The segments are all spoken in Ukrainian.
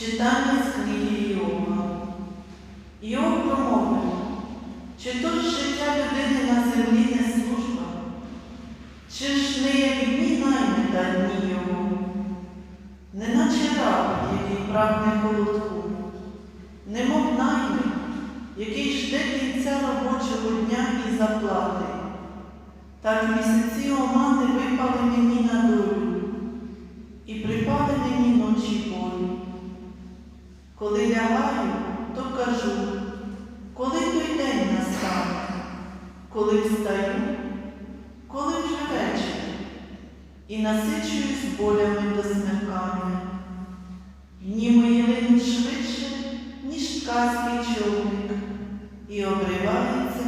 Читання з книги Йова. Йов промовив, чи то ж життя людини на землі не служба, чи ж не як дні найми та дні його, неначе раб, який прагне холодку, немов найми, який жде кінця робочого дня і заплати. Так місяці омани випали мені на долю, і припали мені ночі болі. Коли лягаю, то кажу, коли той день настане, коли встаю, коли вже вечір, і насичуюсь болями до смеркання. Дні мої линуть швидше, ніж ткацький човник, і обривається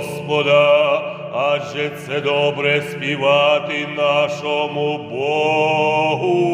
Господа, адже це добре співати нашому Богу.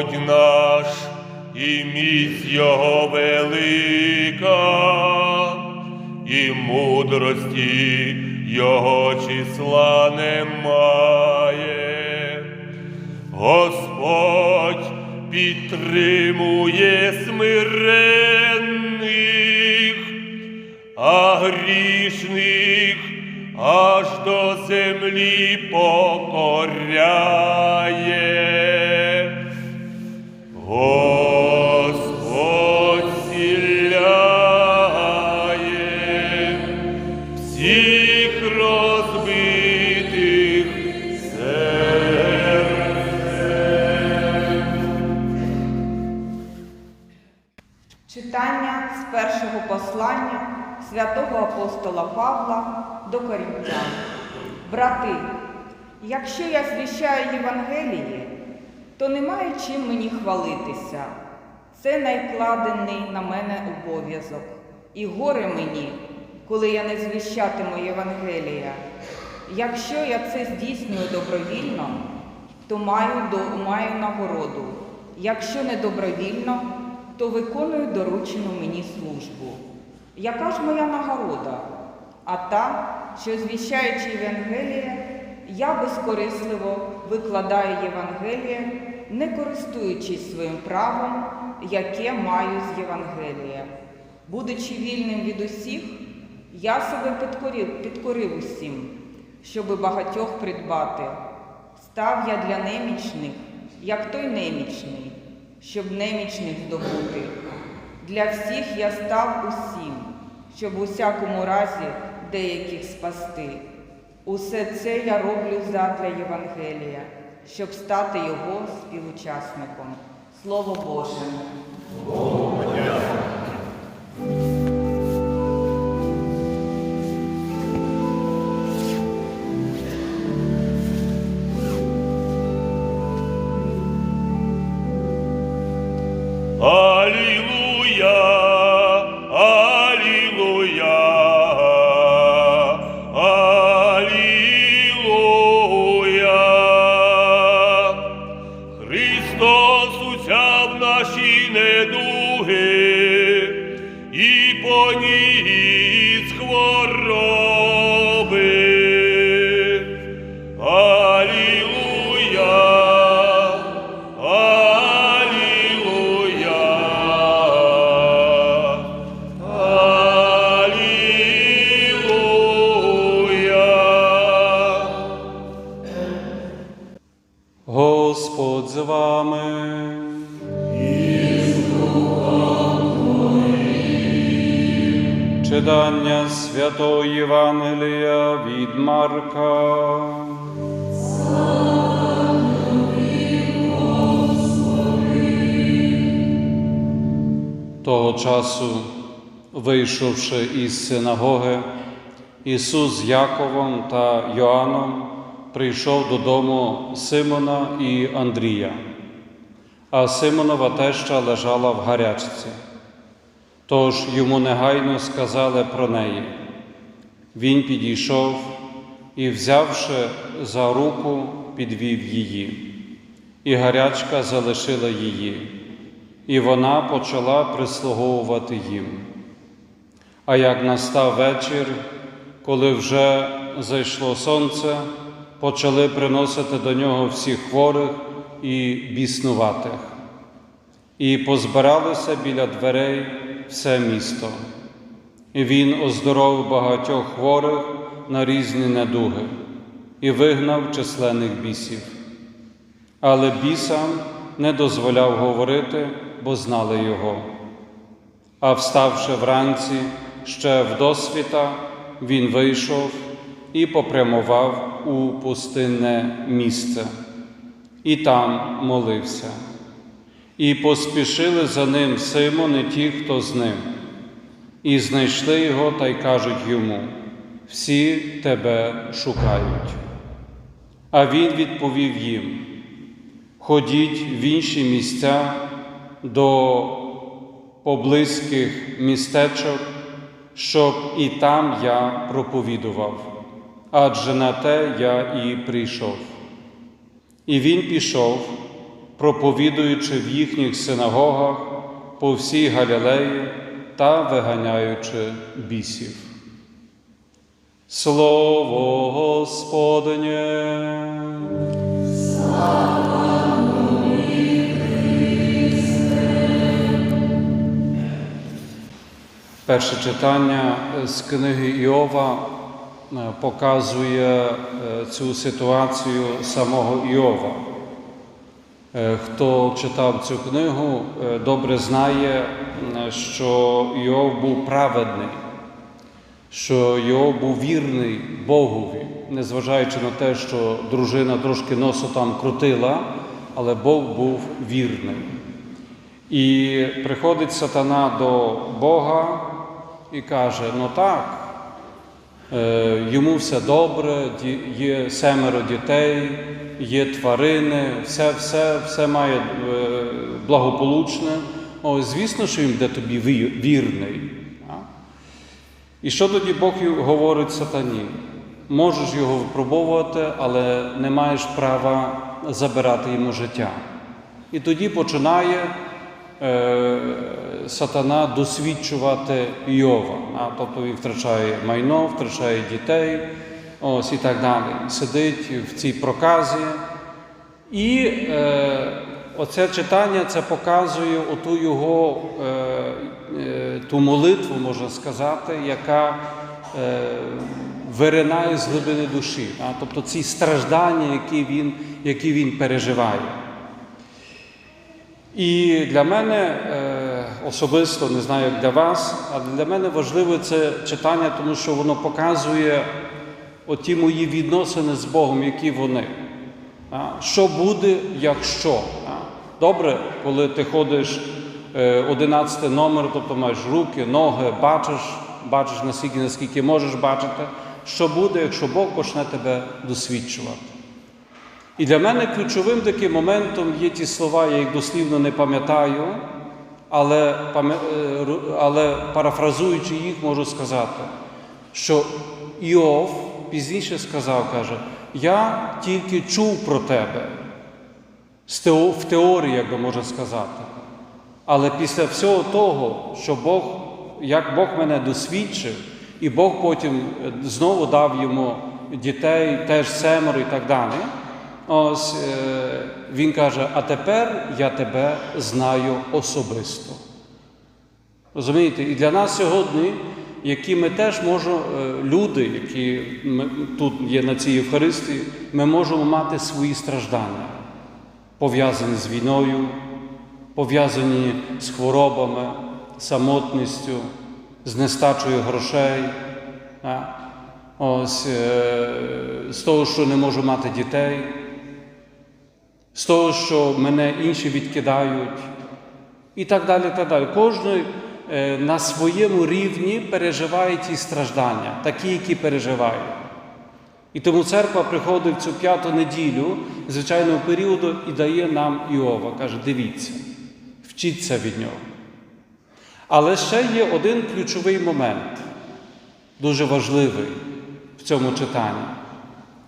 Господь наш, і міць Його велика, і мудрості Його числа немає. Господь підтримує смиренних, а грішних аж до землі покоряє. Святого апостола Павла до Корінтян. Брати, якщо я звіщаю Євангеліє, то немає чим мені хвалитися. Це найкладений на мене обов'язок. І горе мені, коли я не звіщатиму Євангелія. Якщо я це здійснюю добровільно, то маю, маю нагороду. Якщо не добровільно, то виконую доручену мені службу. Яка ж моя нагорода? А та, що звіщаючи Євангеліє, я безкорисливо викладаю Євангеліє, не користуючись своїм правом, яке маю з Євангелія. Будучи вільним від усіх, я себе підкорив, підкорив усім, щоби багатьох придбати. Став я для немічних, як той немічний, щоб немічних здобути. Для всіх я став усім, щоб у всякому разі деяких спасти. Усе це я роблю задля Євангелія, щоб стати його співучасником. Слово Боже. Часу, вийшовши із синагоги, Ісус з Яковом та Йоанном прийшов додому Симона і Андрія, а Симонова теща лежала в гарячці. Тож йому негайно сказали про неї. Він підійшов і, взявши за руку, підвів її, і гарячка залишила її, і вона почала прислуговувати їм. А як настав вечір, коли вже зайшло сонце, почали приносити до нього всіх хворих і біснуватих. І позбиралося біля дверей все місто. І він оздоровив багатьох хворих на різні недуги і вигнав численних бісів. Але бісам не дозволяв говорити, бо знали його. А вставши вранці ще вдосвіта, він вийшов і попрямував у пустинне місце, і там молився. І поспішили за ним Симон і ті, хто з ним, і знайшли його та й кажуть йому: всі тебе шукають. А він відповів їм: ходіть в інші місця до поблизьких містечок, щоб і там я проповідував, адже на те я і прийшов. І він пішов, проповідуючи в їхніх синагогах по всій Галілеї та виганяючи бісів. Слово Господнє. Перше читання з книги Іова е, показує е, цю ситуацію самого Іова. Е, Хто читав цю книгу, е, добре знає, що Іов був праведний, що Іов був вірний Богові, незважаючи на те, що дружина трошки носу там крутила, але Бог був вірний. І приходить сатана до Бога і каже: ну так, е, йому все добре, є семеро дітей, є тварини, все, все, все має е, благополучне. О, звісно, що він буде тобі вірний. І що тоді Бог говорить сатані? Можеш його випробовувати, але не маєш права забирати йому життя. І тоді починає сатана досвідчувати Йова. А, тобто він втрачає майно, втрачає дітей, ось і так далі. Сидить в цій проказі І е, оце читання це показує оту його е, е, ту молитву, можна сказати, яка е, виринає з глибини душі. А? Тобто ці страждання, які він, які він переживає. І для мене е, особисто, не знаю, як для вас, але для мене важливе це читання, тому що воно показує оті мої відносини з Богом, які вони. Що буде, якщо? Добре, коли ти ходиш е, 11 номер, тобто маєш руки, ноги, бачиш, бачиш наскільки, наскільки можеш бачити, що буде, якщо Бог почне тебе досвідчувати. І для мене ключовим таким моментом є ті слова, я їх дослівно не пам'ятаю, але, е, але парафразуючи їх, можу сказати, що Іов пізніше сказав, каже, я тільки чув про тебе в теорії, як би можна сказати. Але після всього того, що Бог, як Бог мене досвідчив, і Бог потім е, знову дав йому дітей, теж семеро і так далі. Ось е, він каже: а тепер я тебе знаю особисто. Розумієте, і для нас сьогодні, які ми теж можемо, е, люди, які тут є на цій Євхаристії, ми можемо мати свої страждання, пов'язані з війною, пов'язані з хворобами, самотністю, з нестачею грошей, ось, е, з того, що не можу мати дітей, з того, що мене інші відкидають, і так далі. так далі. Кожен е, на своєму рівні переживає ті страждання, такі, які переживає. І тому церква приходить в цю п'яту неділю звичайного періоду і дає нам Іова. Каже, дивіться, вчіться від нього. Але ще є один ключовий момент, дуже важливий в цьому читанні,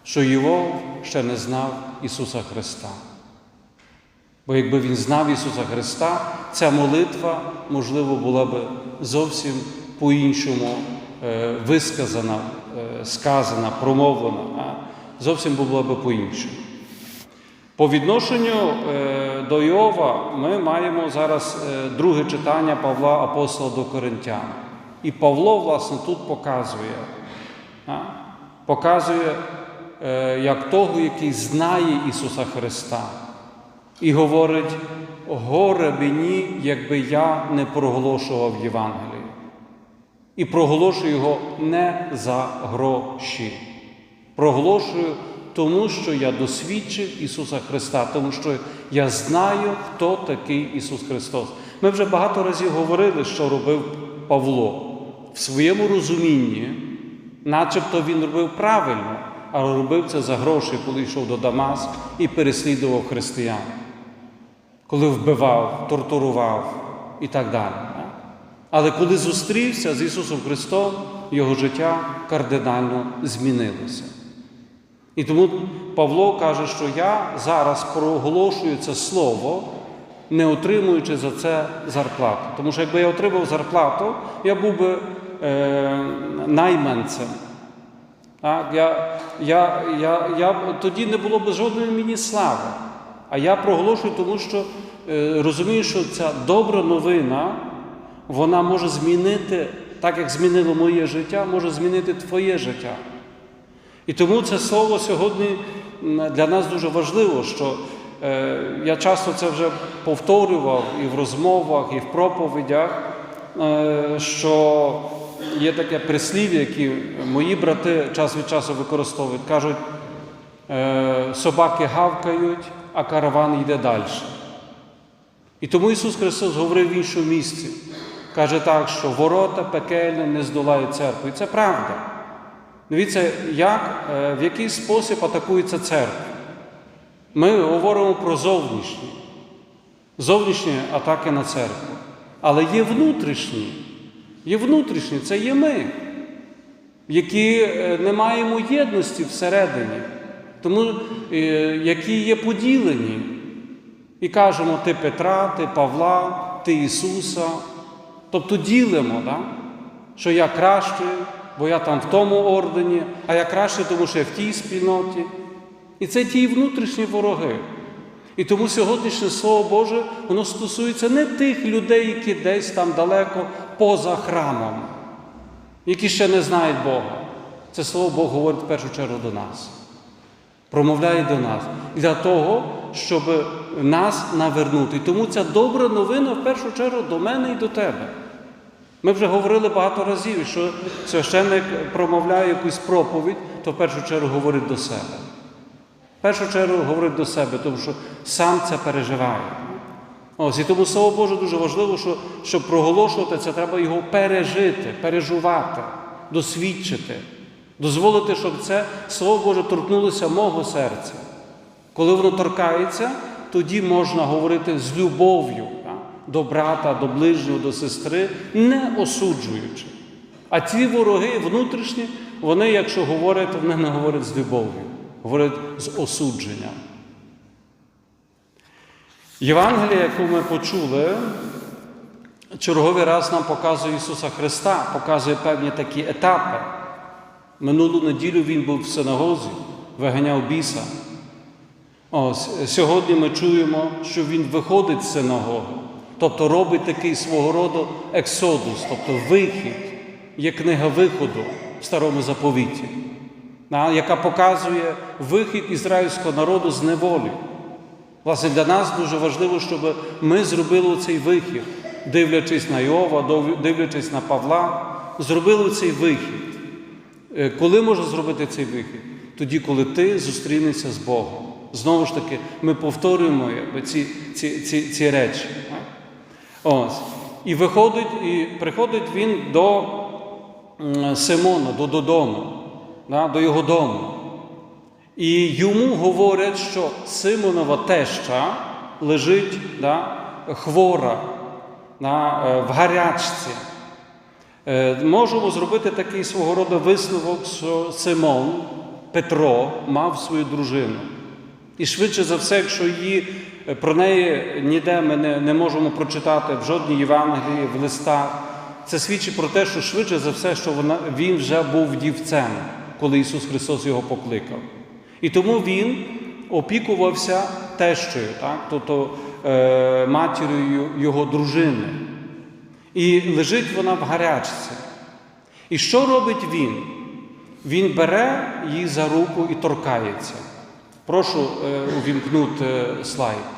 що Іов ще не знав Ісуса Христа. Бо якби він знав Ісуса Христа, ця молитва, можливо, була б зовсім по-іншому е, висказана, е, сказана, промовлена, зовсім була б по-іншому. По відношенню е, до Іова ми маємо зараз друге читання Павла Апостола до Коринтян. І Павло, власне, тут показує, показує як того, який знає Ісуса Христа. І говорить, горе мені, якби я не проголошував Євангелію. І проголошую його не за гроші. Проголошую тому, що я досвідчив Ісуса Христа, тому що я знаю, хто такий Ісус Христос. Ми вже багато разів говорили, що робив Павло в своєму розумінні, начебто він робив правильно, але робив це за гроші, коли йшов до Дамаск і переслідував християн коли вбивав, тортурував і так далі. Але коли зустрівся з Ісусом Христом, його життя кардинально змінилося. І тому Павло каже, що я зараз проголошую це слово, не отримуючи за це зарплату. Тому що якби я отримав зарплату, я був би е, найманцем. Так? Я, я, я, я, тоді не було б жодної мені слави. А я проголошую, тому що е, розумію, що ця добра новина, вона може змінити, так як змінило моє життя, може змінити твоє життя. І тому це слово сьогодні для нас дуже важливо, що е, я часто це вже повторював і в розмовах, і в проповідях, е, що є таке прислів'я, яке мої брати час від часу використовують, кажуть, е, собаки гавкають, а караван йде далі. І тому Ісус Христос говорив в іншому місці. Каже так, що ворота пекельне не здолають церкву. І це правда. Дивіться, як, е, в який спосіб атакується церква. Ми говоримо про зовнішні, зовнішні атаки на церкву. Але є внутрішні. Є внутрішні, це є ми, які е, не маємо єдності всередині, тому е, які є поділені. І кажемо, ти Петра, ти Павла, ти Ісуса. Тобто ділимо, да? що я кращий, бо я там в тому ордені, а я краще, тому що я в тій спільноті. І це ті внутрішні вороги. І тому сьогоднішнє Слово Боже, воно стосується не тих людей, які десь там далеко поза храмом, які ще не знають Бога. Це Слово Бог говорить в першу чергу до нас. Промовляє до нас для того, щоб нас навернути. І тому ця добра новина в першу чергу до мене і до тебе. Ми вже говорили багато разів, що священник промовляє якусь проповідь, то в першу чергу говорить до себе. В першу чергу говорить до себе, тому що сам це переживає. Ось і тому слово Боже дуже важливо, що щоб проголошувати це, треба його пережити, переживати, досвідчити, дозволити, щоб це слово Боже торкнулося мого серця. Коли воно торкається, тоді можна говорити з любов'ю до брата, до ближнього, до сестри, не осуджуючи. А ті вороги внутрішні, вони, якщо говорять, вони не говорять з любов'ю, говорять з осудженням. Євангелія, яку ми почули, черговий раз нам показує Ісуса Христа, показує певні такі етапи. Минулу неділю Він був в синагозі, виганяв біса. Ось сьогодні ми чуємо, що Він виходить з синагоги, тобто робить такий свого роду ексодус, тобто вихід, є книга виходу в старому заповіті, яка показує вихід ізраїльського народу з неволі. Власне, для нас дуже важливо, щоб ми зробили цей вихід, дивлячись на Йова, дивлячись на Павла, зробили цей вихід. Е, Коли можна зробити цей вихід? Тоді, коли ти зустрінешся з Богом. Знову ж таки, ми повторюємо ці, ці, ці, ці речі. Ось. І виходить, і приходить він до Симона, до, додому, да, до його дому. І йому говорять, що Симонова теща лежить да, хвора да, е, в гарячці. Е, Можемо зробити такий свого роду висновок, що Симон Петро мав свою дружину. І швидше за все, якщо її е, про неї ніде ми не, не можемо прочитати в жодній Євангелії, в листах, це свідчить про те, що швидше за все, що вона, він вже був дівцем, коли Ісус Христос його покликав. І тому він опікувався тещою, так? тобто е, матір'ю його дружини. І лежить вона в гарячці. І що робить він? Він бере її за руку і торкається. Прошу е, увімкнути слайд.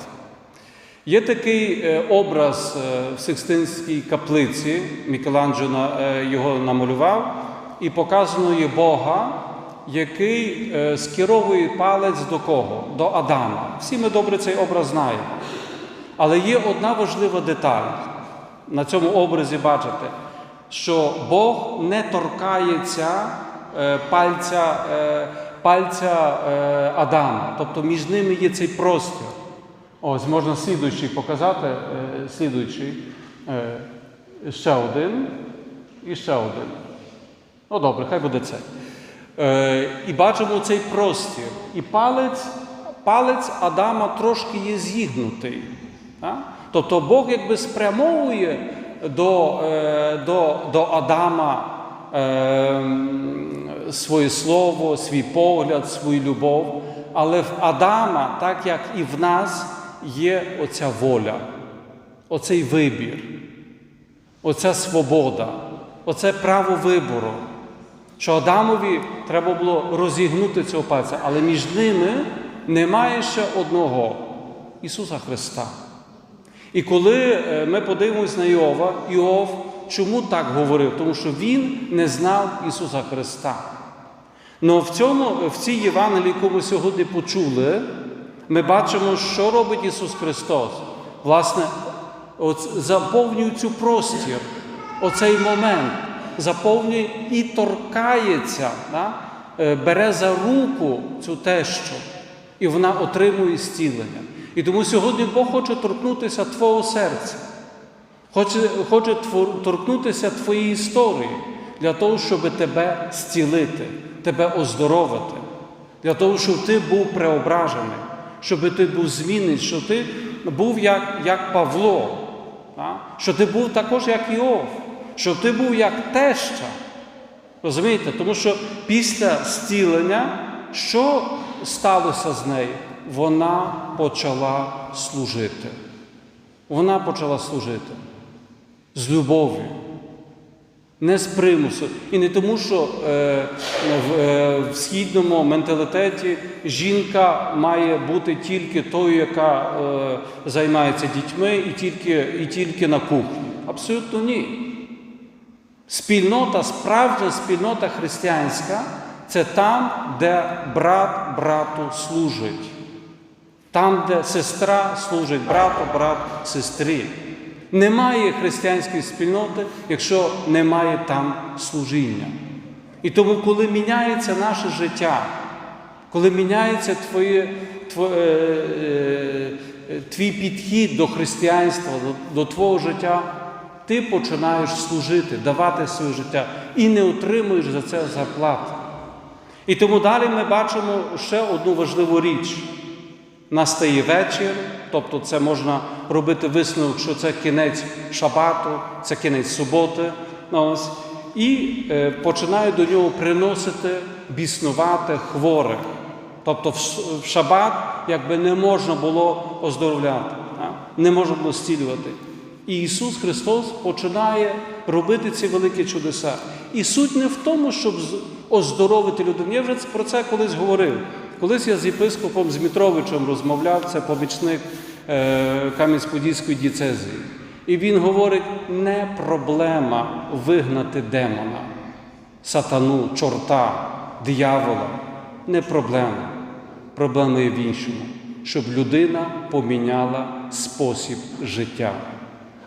Є такий е, образ е, в Сикстинській каплиці, Мікеланджело е, його намалював, і показано є Бога, який е, скеровує палець до кого? До Адама. Всі ми добре цей образ знаємо. Але є одна важлива деталь. На цьому образі бачите, що Бог не торкається е, пальця, е, пальця Адама. Тобто між ними є цей простір. Ось можна слідуючий показати. Слідуючий. Ще один і ще один. Ну добре, хай буде це. Е, і бачимо цей простір. І палець, палець Адама трошки є зігнутий. Так? Тобто Бог якби спрямовує до, е, до, до Адама е, своє слово, свій погляд, свою любов. Але в Адама, так як і в нас, є оця воля, оцей вибір, оця свобода, оце право вибору. Що Адамові треба було розігнути цього пальця, але між ними немає ще одного Ісуса Христа. І коли е, ми подивимось на Іова, Іов чому так говорив? Тому що він не знав Ісуса Христа. Но в цьому, в цій Євангелії, яку ми сьогодні почули, ми бачимо, що робить Ісус Христос. Власне, от заповнює цю простір, оцей момент, заповнює і торкається, да? е, бере за руку цю тещу, і вона отримує зцілення. І тому сьогодні Бог хоче торкнутися твого серця, хоче, хоче торкнутися твоєї історії для того, щоб тебе зцілити, тебе оздоровити, для того, щоб ти був преображений, щоб ти був змінений, щоб ти був як, як Павло, а? що ти був також як Іов, щоб ти був як теща. Розумієте? Тому що після зцілення, що сталося з нею? вона почала служити. Вона почала служити з любов'ю, не з примусу. І не тому, що е, в, е, в східному менталітеті жінка має бути тільки тою, яка е, займається дітьми, і тільки, і тільки на кухні. Абсолютно ні. Спільнота, справжня спільнота християнська це там, де брат брату служить. Там, де сестра служить брату, брат сестрі. Немає християнської спільноти, якщо немає там служіння. І тому, коли міняється наше життя, коли міняється твоє, тво- е, е, твій підхід до християнства, до, до твого життя, ти починаєш служити, давати своє життя і не отримуєш за це зарплати. І тому далі ми бачимо ще одну важливу річ. Настає вечір, тобто це можна робити висновок, що це кінець шабату, це кінець суботи. Ну. І е, починають до нього приносити біснувати хворих. Тобто в, шабат якби не можна було оздоровляти, не можна було зцілювати. І Ісус Христос починає робити ці великі чудеса. І суть не в тому, щоб оздоровити людину. Я вже про це колись говорив. Колись я з єпископом Змітровичем розмовляв, це помічник е, Кам'янськ-Подільської діцезії. І він говорить: не проблема вигнати демона, сатану, чорта, диявола. Не проблема. Проблема є в іншому, щоб людина поміняла спосіб життя.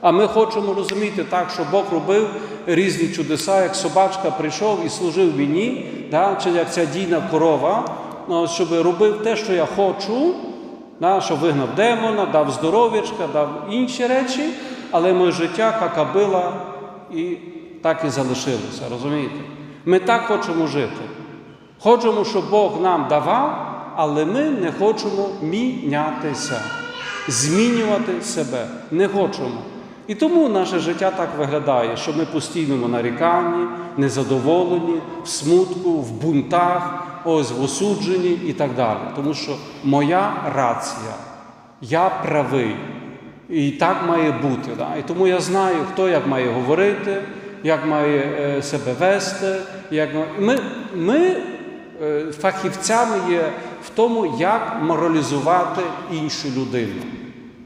А ми хочемо розуміти так, що Бог робив різні чудеса, як собачка прийшов і служив мені, да, чи як ця дійна корова, ну, щоб робив те, що я хочу, да, що вигнав демона, дав здоров'ячка, дав інші речі, але моє життя какабила і так і залишилося. Розумієте? Ми так хочемо жити. Хочемо, щоб Бог нам давав, але ми не хочемо мінятися, змінювати себе. Не хочемо. І тому наше життя так виглядає, що ми постійно наріканні, незадоволені, в смутку, в бунтах, ось в осудженні і так далі. Тому що моя рація, я правий. І так має бути. Да? І тому я знаю, хто як має говорити, як має е, себе вести. Як... Ми, ми е, фахівцями є в тому, як моралізувати іншу людину.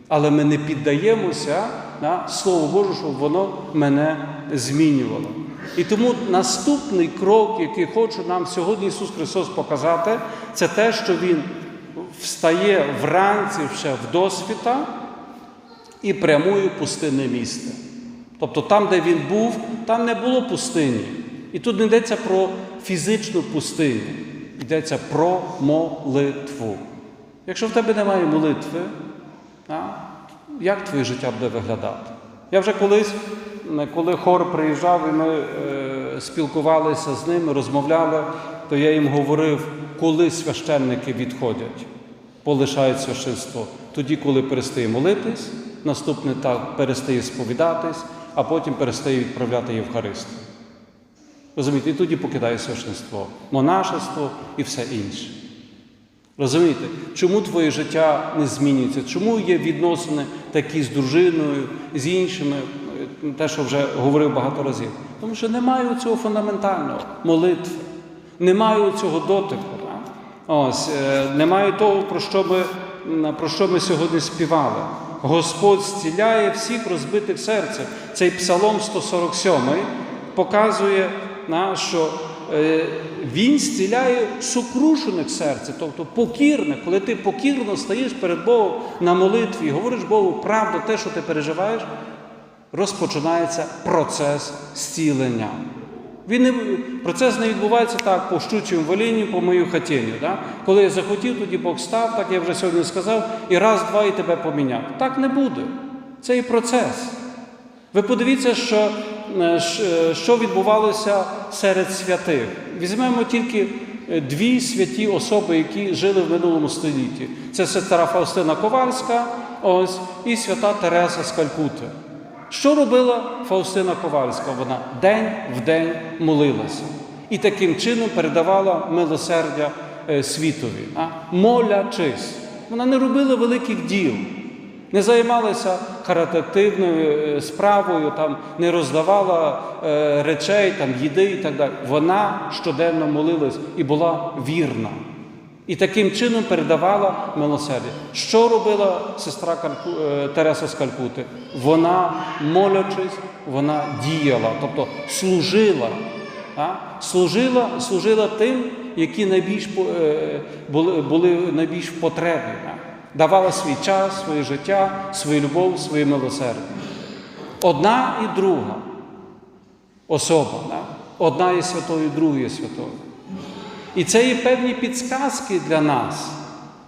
Але ми не піддаємося да, Слову Божу, щоб воно мене змінювало. І тому наступний крок, який хоче нам сьогодні Ісус Христос показати, це те, що Він встає вранці ще в досвіта і прямує пустинне місце. Тобто там, де він був, там не було пустині. І тут не йдеться про фізичну пустиню, йдеться про молитву. Якщо в тебе немає молитви, як твоє життя буде виглядати? Я вже колись, коли хор приїжджав і ми е, спілкувалися з ними, розмовляли, то я їм говорив, коли священники відходять полишають священство. Тоді, коли перестає молитись, наступний так перестає сповідатись, а потім перестає відправляти Євхаристію. Розумієте, і тоді покидає священство, монашество і все інше. Розумієте, чому твоє життя не змінюється? Чому є відносини такі з дружиною, з іншими, те, що вже говорив багато разів? Тому що немає цього фундаментального молитви, немає цього дотику. Ось, е, немає того, про що, ми, про що ми сьогодні співали. Господь зціляє всіх розбитих серця. Цей псалом 147 показує, що він зціляє сукрушених серця, тобто покірних. Коли ти покірно стаєш перед Богом на молитві і говориш Богу правду, те, що ти переживаєш, розпочинається процес зцілення. Він не, процес не відбувається так по щучому волінню, по мою хатінню. Да? Коли я захотів, тоді Бог став, так я вже сьогодні сказав, і раз, два і тебе поміняв. Так не буде. Це і процес. Ви подивіться, що, е, е, що відбувалося серед святих. Візьмемо тільки е, дві святі особи, які жили в минулому столітті. Це сестра Фаустина Ковальська ось, і свята Тереса з Калькути. Що робила Фаустина Ковальська? Вона день в день молилася і таким чином передавала милосердя е, світові, а? молячись. Вона не робила великих діл, не займалася харитативною е, справою, там, не роздавала е, речей, там, їди і так далі. Вона щоденно молилась і була вірна. І таким чином передавала милосердя. Що робила сестра е, Тереса з Калькути? Вона, молячись, вона діяла, тобто служила. Служила, служила тим, які найбільш були, найбільш а? Давала свій час, своє життя, свою любов, своє милосердя. Одна і друга особа. Да? Одна є святою, друга є святою. І це є певні підсказки для нас.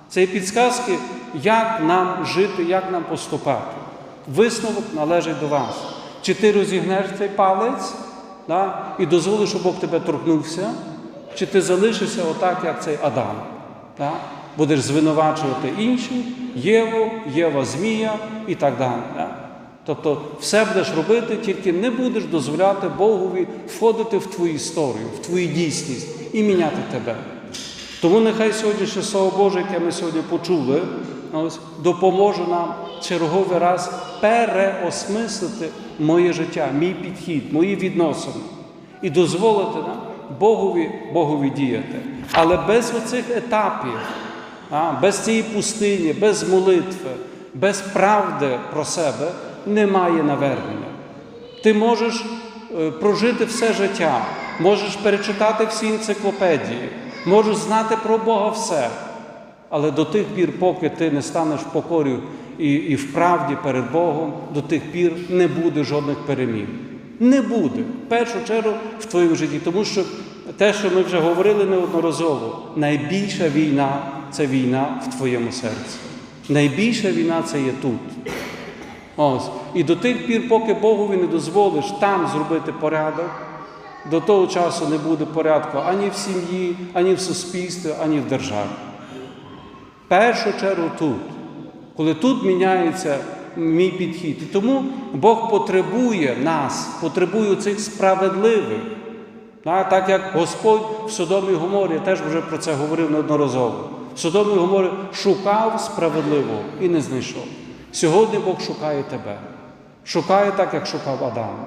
Це є підсказки, як нам жити, як нам поступати. Висновок належить до вас. Чи ти розігнеш цей палець да, і дозволиш, щоб Бог тебе торкнувся, чи ти залишишся отак, як цей Адам. Да? Будеш звинувачувати інших, Єву, Єва Змія і так далі. Да? Тобто все будеш робити, тільки не будеш дозволяти Богові входити в твою історію, в твою дійсність і міняти тебе. Тому нехай сьогоднішнє Слово Боже, яке ми сьогодні почули, ось, допоможе нам черговий раз переосмислити моє життя, мій підхід, мої відносини і дозволити нам Богові, Богові діяти. Але без оцих етапів, а, без цієї пустині, без молитви, без правди про себе немає навернення. Ти можеш е, прожити все життя, можеш перечитати всі енциклопедії, можеш знати про Бога все. Але до тих пір, поки ти не станеш в покорі і, і в правді перед Богом, до тих пір не буде жодних перемін. Не буде. В першу чергу в твоєму житті. Тому що те, що ми вже говорили неодноразово, найбільша війна це війна в твоєму серці. Найбільша війна це є тут. Ось. І до тих пір, поки Богові не дозволиш там зробити порядок, до того часу не буде порядку ані в сім'ї, ані в суспільстві, ані в державі. Першу чергу тут, коли тут міняється мій підхід. І тому Бог потребує нас, потребує цих справедливих. Так як Господь в Содомі Гоморі, я теж вже про це говорив неодноразово. І Гоморі шукав справедливого і не знайшов. Сьогодні Бог шукає тебе. Шукає так, як шукав Адам.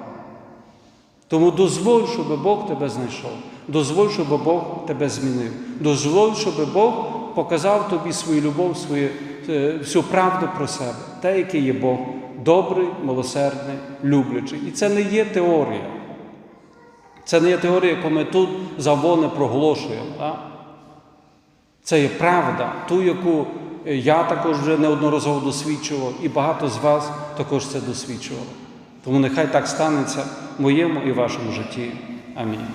Тому дозволь, щоб Бог тебе знайшов. Дозволь, щоб Бог тебе змінив. Дозволь, щоб Бог показав тобі свою любов, свою, е, всю правду про себе. Те, який є Бог, добрий, милосердний, люблячий. І це не є теорія. Це не є теорія, яку ми тут завони проголошуємо. Так? Це є правда, ту, яку я також вже неодноразово досвідчував, і багато з вас також це досвідчували. Тому нехай так станеться в моєму і вашому житті. Амінь.